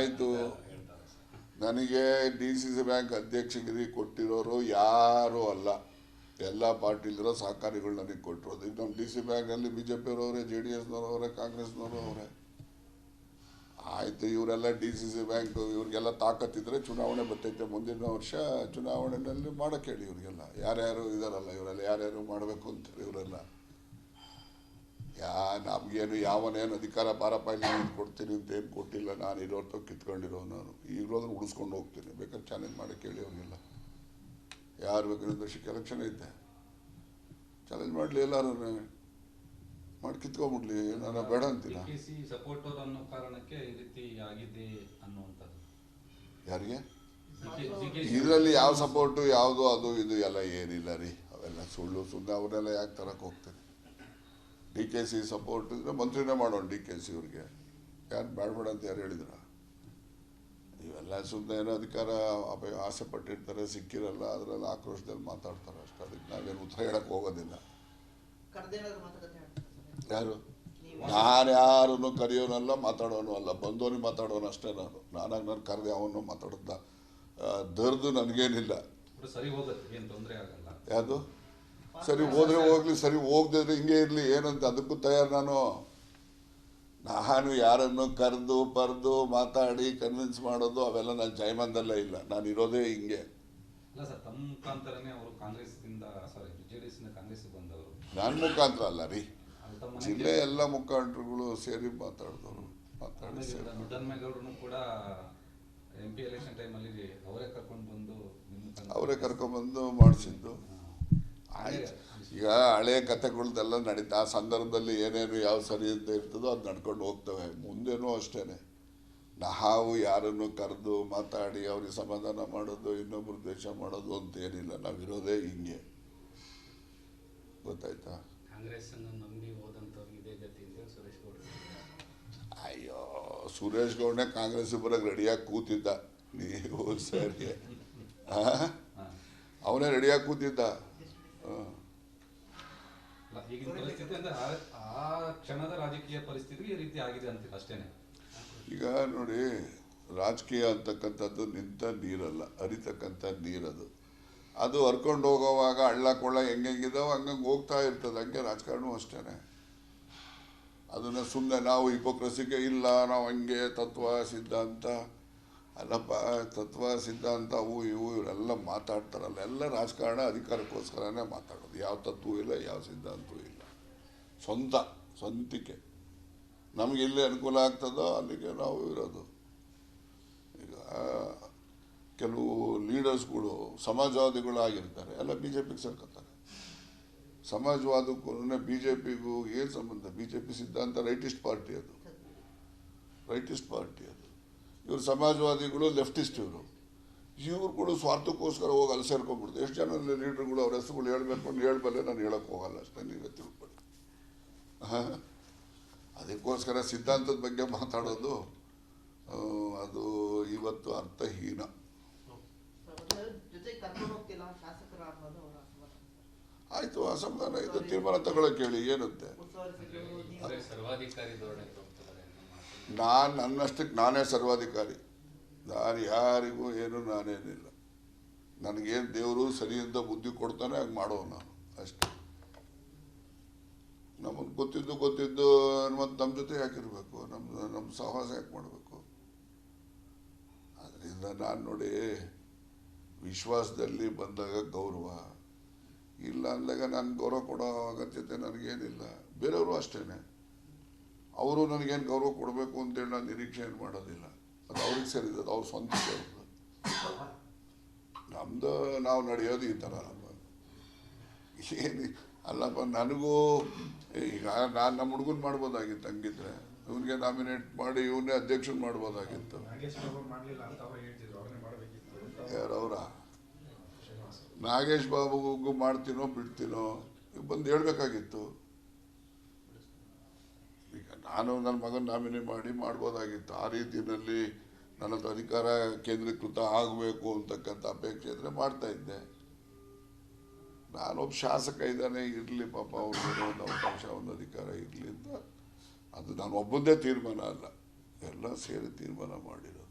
ಆಯಿತು. ನನಗೆ D C C bank ಅಧ್ಯಕ್ಷಗಿರಿ ಕೊಟ್ಟಿರೋರು ಯಾರೂ ಅಲ್ಲ. ಎಲ್ಲ ಪಾರ್ಟಿಲಿರೋ ಸಹಕಾರಿಗಳು ನನಗೆ ಕೊಟ್ಟಿರೋದು. ಈಗ ನಮ್ಮ ಡಿ ಸಿ ಬ್ಯಾಂಕಲ್ಲಿ ಬಿ ಜೆ ಪಿಯವರವರೇ ಜೆ ಡಿ ಎಸ್ನವರು ಅವರೇ ಕಾಂಗ್ರೆಸ್ನವರು ಅವರೇ ಆಯಿತು, ಇವರೆಲ್ಲ ಡಿ ಸಿ ಸಿ ಬ್ಯಾಂಕ್ ಇವ್ರಿಗೆಲ್ಲ ತಾಕತ್ತಿದ್ರೆ ಚುನಾವಣೆ ಬರ್ತೈತೆ. ಮುಂದಿನ ವರ್ಷ ಚುನಾವಣೆಯಲ್ಲಿ ಮಾಡೋಕ್ಕೆ ಹೇಳಿ ಇವ್ರಿಗೆಲ್ಲ. ಯಾರ್ಯಾರು ಇದಾರಲ್ಲ, ಇವರೆಲ್ಲ ಯಾರ್ಯಾರು ಮಾಡಬೇಕು ಅಂತಾರೆ ಇವರೆಲ್ಲ. ನಮಗೇನು ಯಾವನೇನು ಅಧಿಕಾರ ಬಾರಪ್ಪ ಇಲ್ಲಿ ನಾನು ಕೊಡ್ತೀನಿ ಅಂತ ಏನು ಕೊಟ್ಟಿಲ್ಲ. ನಾನು ಇರೋರ್ತು ಕಿತ್ಕೊಂಡಿರೋ ನಾನು. ಈಗಲೂ ಉಳಿಸ್ಕೊಂಡು ಹೋಗ್ತೀನಿ. ಬೇಕಾದ್ರೆ ಚಾಲೆಂಜ್ ಮಾಡಿ ಹೇಳಿ ಅವನಿಲ್ಲ ಯಾರು ಬೇಕಾದ್ರೆ ವರ್ಷಕ್ಕೆ ಎಲೆಕ್ಷನ್ ಐತೆ ಚಾಲೆಂಜ್ ಮಾಡಲಿ ಎಲ್ಲರೂ ಮಾಡಿ ಕಿತ್ಕೊಂಡ್ಬಿಡ್ಲಿ ನಾನು ಬೇಡ ಅಂತಿಲ್ಲ ಸಿ ಸಪೋರ್ಟರ್ ಅನ್ನೋ ಕಾರಣಕ್ಕೆ ಈ ರೀತಿ ಆಗಿದೆ ಅನ್ನುವಂಥದ್ದು. ಯಾರಿಗೆ? ಇದರಲ್ಲಿ ಯಾವ ಸಪೋರ್ಟು ಯಾವುದು ಅದು ಇದು ಎಲ್ಲ ಏನಿಲ್ಲ ರೀ. ಅವೆಲ್ಲ ಸುಳ್ಳು ಸುಳ್ಳು ಅವರೆಲ್ಲ ಯಾಕೆ ತರಕ್ಕೆ ಹೋಗ್ತೀನಿ ಡಿ ಕೆ ಸಿ ಸಪೋರ್ಟ್ ಇದ್ರೆ ಮಂತ್ರಿನೇ ಮಾಡೋಣ ಡಿ ಕೆ ಸಿ ಅವ್ರಿಗೆ. ಯಾರು ಬೇಡಬೇಡ ಅಂತ ಯಾರು ಹೇಳಿದ್ರ? ಇವೆಲ್ಲ ಸುಮ್ಮನೆ ಏನೋ ಅಧಿಕಾರ ಅಪ- ಆಸೆ ಪಟ್ಟಿರ್ತಾರೆ ಸಿಕ್ಕಿರಲ್ಲ ಅದರಲ್ಲಿ ಆಕ್ರೋಶದಲ್ಲಿ ಮಾತಾಡ್ತಾರೆ ಅಷ್ಟೇ. ಅದಕ್ಕೆ ನಾವೇನು ಉತ್ತರ ಹೇಳಕ್ಕೆ ಹೋಗೋದಿಲ್ಲ. ಕರ್ದೇನಾದ್ರು ಮಾತುಕತೆ ಆಡ್ತಾರೆ ಯಾರು? ನಾನು ಯಾರನ್ನು ಕರೆಯೋನಲ್ಲ ಮಾತಾಡೋನು ಅಲ್ಲ. ಬಂದವನಿಗೆ ಮಾತಾಡೋನು ಅಷ್ಟೇ ನಾನು. ನಾನಾಗ ನಾನು ಕರೆದೆ ಅವನು ಮಾತಾಡೋದ ದರ್ದು ನನಗೇನಿಲ್ಲ. ಸರಿ ಹೋಗುತ್ತೆ ಏನು ತೊಂದರೆ ಆಗಲ್ಲ. ಯಾವುದು ಸರಿ ಹೋದ್ರೆ ಹೋಗ್ಲಿ ಸರಿ ಹೋಗದಿದ್ರೆ ಹಿಂಗೆ ಇರಲಿ ಏನಂತ ಅದಕ್ಕೂ ತಯಾರು ನಾನು. ನಾನು ಯಾರನ್ನು ಕರೆದು ಪರ್ದು ಮಾತಾಡಿ ಕನ್ವಿನ್ಸ್ ಮಾಡೋದು ಅವೆಲ್ಲ ನನ್ನ ಜೈಮಂದಲ್ಲೇ ಇಲ್ಲ. ನಾನು ಇರೋದೇ ಹಿಂಗೆ. ನನ್ನ ಮುಖಾಂತರ ಅಲ್ಲ ರೀ. ಜಿಲ್ಲೆ ಎಲ್ಲ ಮುಖಂಡರುಗಳು ಸೇರಿ ಮಾತಾಡಿದವರು ಮಾತಾಡಿ ಸೇರಿ. ಅವರೇ ಕರ್ಕೊಂಡು ಬಂದು ಮುಖಾಂತರ- ಅವರೇ ಕರ್ಕೊಂಬಂದು ಮಾಡಿಸಿದ್ದು ಹಾ. ಆಯ್ತು ಈಗ ಹಳೆ ಕಥೆಗಳ್ದೆಲ್ಲ ನಡೀತಾ ಆ ಸಂದರ್ಭದಲ್ಲಿ ಏನೇನು ಯಾವ ಸರಿ ಅಂತ ಇರ್ತದೋ ಅದು ನಡ್ಕೊಂಡು ಹೋಗ್ತವೆ. ಮುಂದೇನೂ ಅಷ್ಟೇ ನಾವು ಯಾರನ್ನು ಕರೆದು ಮಾತಾಡಿ ಅವ್ರಿಗೆ ಸಮಾಧಾನ ಮಾಡೋದು ಇನ್ನೊಬ್ರು ದ್ವೇಷ ಮಾಡೋದು ಅಂತ ಏನಿಲ್ಲ. ನಾವಿರೋದೇ ಹಿಂಗೆ. ಗೊತ್ತಾಯ್ತಾ? ಅಯ್ಯೋ ಸುರೇಶ್ ಗೌಡನೇ ಕಾಂಗ್ರೆಸ್ ಬರೋಕೆ ರೆಡಿಯಾಗಿ ಕೂತಿದ್ದ. ನೀವು ಸರಿ. ಅವನೇ ರೆಡಿಯಾಗಿ ಕೂತಿದ್ದ. ಈಗಿನ ಪರಿಸ್ಥಿತಿ ಅಂದ್ರೆ ಆ- ಕ್ಷಣದ ರಾಜಕೀಯ ಪರಿಸ್ಥಿತಿ ಈ ರೀತಿ ಆಗಿದೆ ಅಂತ ಅಷ್ಟೇನೆ? ಈಗ ನೋಡಿ, ರಾಜಕೀಯ ಅಂತಕ್ಕಂಥದ್ದು ನಿಂತ ನೀರಲ್ಲ ಅರಿತಕ್ಕಂಥ ನೀರದು. ಅದು ಹರ್ಕೊಂಡು ಹೋಗೋವಾಗ ಹಳ್ಳ ಕೊಳ್ಳ ಹೆಂಗೆಂಗಿದಾವ ಹಂಗಂಗೆ ಹೋಗ್ತಾ ಇರ್ತದೆ, ಹಂಗೆ ರಾಜಕಾರಣವೂ ಅಷ್ಟೇ ಅದನ್ನು ಸುಮ್ಮನೆ ನಾವು ಹಿಪೋಕ್ರಸಿಗೆ ಇಲ್ಲ, ನಾವು ಹಂಗೆ ತತ್ವ, ಸಿದ್ಧಾಂತ ಅಲ್ಲಪ್ಪ, ತತ್ವ, ಸಿದ್ಧಾಂತ ಅವು ಇವು ಇವರೆಲ್ಲ ಮಾತಾಡ್ತಾರಲ್ಲ. ಎಲ್ಲ ರಾಜಕಾರಣ ಅಧಿಕಾರಕ್ಕೋಸ್ಕರನೇ ಮಾತಾಡೋದು. ಯಾವ ತತ್ವೂ ಇಲ್ಲ, ಯಾವ ಸಿದ್ಧಾಂತವೂ ಇಲ್ಲ. ಸ್ವಂತ, ಸ್ವಂತಿಕೆ. ನಮಗೆ ಎಲ್ಲಿ ಅನುಕೂಲ ಆಗ್ತದೋ ಅಲ್ಲಿಗೆ ನಾವು ಇರೋದು. ಈಗ, ಕೆಲವು ಲೀಡರ್ಸ್ಗಳು ಸಮಾಜವಾದಿಗಳು ಆಗಿರ್ತಾರೆ ಎಲ್ಲ ಬಿ ಜೆ ಪಿಗೆ ಸೇರ್ಕೊತಾರೆ. ಸಮಾಜವಾದಕ್ಕೂ ಬಿ ಜೆ ಪಿಗೂ ಏನು ಸಂಬಂಧ? ಬಿ ಜೆ ಪಿ ಸಿದ್ಧಾಂತ ರೈಟಿಸ್ಟ್ ಪಾರ್ಟಿ ಅದು. ರೈಟಿಸ್ಟ್ ಪಾರ್ಟಿ ಅದು. ಇವರು ಸಮಾಜವಾದಿಗಳು ಲೆಫ್ಟಿಸ್ಟ್ ಇವರು ಇವರು ಕೂಡ ಸ್ವಾರ್ಥಕ್ಕೋಸ್ಕರ ಹೋಗಿ ಅಲ್ಲಿ ಸೇರ್ಕೊಂಡ್ಬಿಡ್ತು ಎಷ್ಟು ಜನ ಲೀಡರ್ಗಳು ಅವ್ರ ಹೆಸರುಗಳು ಹೇಳಬೇಕು ಅಂತ ಹೇಳ್ಬಲ್ಲೆ ನಾನು ಹೇಳಕ್ಕೆ ಹೋಗಲ್ಲ ಅಷ್ಟೇ ನೀವೇ ತಿಳ್ಕೊಳ್ಳಿ. ಹಾಂ? ಅದಕ್ಕೋಸ್ಕರ ಸಿದ್ಧಾಂತದ ಬಗ್ಗೆ ಮಾತಾಡೋದು ಅದು ಇವತ್ತು ಅರ್ಥಹೀನ. ಆಯಿತು ಅಸಮಾಧಾನ ಇದು ತೀರ್ಮಾನ ತಗೊಳ್ಳೋಕೆ ಹೇಳಿ ಏನಂತೆ? ನಾನು ನನ್ನಷ್ಟಕ್ಕೆ ನಾನೇ ಸರ್ವಾಧಿಕಾರಿ. ನಾನು ಯಾರಿಗೂ ಏನು ನಾನೇನಿಲ್ಲ. ನನಗೇನು ದೇವರು ಸರಿಯಿಂದ ಬುದ್ಧಿ ಕೊಡ್ತಾನೆ ಹಂಗೆ ಮಾಡೋ ನಾನು, ಅಷ್ಟೇ. ನಮಗೆ ಗೊತ್ತಿದ್ದು ಗೊತ್ತಿದ್ದು ಮತ್ತು ನಮ್ಮ ಜೊತೆ ಯಾಕಿರಬೇಕು? ನಮ್ಮ ನಮ್ಮ ಸಹವಾಸ ಯಾಕೆ ಮಾಡಬೇಕು? ಅದರಿಂದ ನಾನು ನೋಡಿ ವಿಶ್ವಾಸದಲ್ಲಿ ಬಂದಾಗ ಗೌರವ. ಇಲ್ಲ ಅಂದಾಗ ನಾನು ಗೌರವ ಕೊಡೋ ಅಗತ್ಯತೆ ನನಗೇನಿಲ್ಲ. ಬೇರೆಯವರು ಅಷ್ಟೇ ಅವರು ನನಗೇನು ಗೌರವ ಕೊಡಬೇಕು ಅಂತೇಳಿ ನಾನು ನಿರೀಕ್ಷೆ ಏನು ಮಾಡೋದಿಲ್ಲ. ಅದು ಅವ್ರಿಗೆ ಸೇರಿದ್ದು ಅವ್ರ ಸ್ವಂತ ಸೇರಿದ್ದು. ನಮ್ಮದು ನಾವು ನಡೆಯೋದು ಈ ಥರ ಏನು ಅಲ್ಲಪ್ಪ, ನನಗೂ ಈಗ ನಾನು ನಮ್ಮ ಹುಡುಗನ್ ಮಾಡ್ಬೋದಾಗಿತ್ತು ಹಂಗಿದ್ರೆ. ಇವನಿಗೆ ನಾಮಿನೇಟ್ ಮಾಡಿ ಇವನ್ನೇ ಅಧ್ಯಕ್ಷನ್ ಮಾಡ್ಬೋದಾಗಿತ್ತು. ಯಾರವ್ರ? ನಾಗೇಶ್ ಬಾಬುಗೂ ಮಾಡ್ತೀನೋ ಬಿಡ್ತೀನೋ? ಬಂದು ಹೇಳ್ಬೇಕಾಗಿತ್ತು. ನಾನು ನನ್ನ ಮಗನ ನಾಮಿನಿ ಮಾಡಿ ಮಾಡ್ಬೋದಾಗಿತ್ತು. ಆ ರೀತಿಯಲ್ಲಿ ನನ್ನದು ಅಧಿಕಾರ ಕೇಂದ್ರೀಕೃತ ಆಗಬೇಕು ಅಂತಕ್ಕಂಥ ಅಪೇಕ್ಷೆ ಇದ್ದರೆ ಮಾಡ್ತಾಯಿದ್ದೆ ನಾನೊಬ್ಬ ಶಾಸಕ ಇದ್ದಾನೆ, ಇರಲಿ ಪಾಪ, ಅವ್ರಿಗೆ ಒಂದು ಅವಕಾಶ, ಒಂದು ಅಧಿಕಾರ ಇರಲಿ ಅಂತ. ಅದು ನಾನು ಒಬ್ಬಂದೇ ತೀರ್ಮಾನ ಅಲ್ಲ. ಎಲ್ಲ ಸೇರಿ ತೀರ್ಮಾನ ಮಾಡಿರೋದು.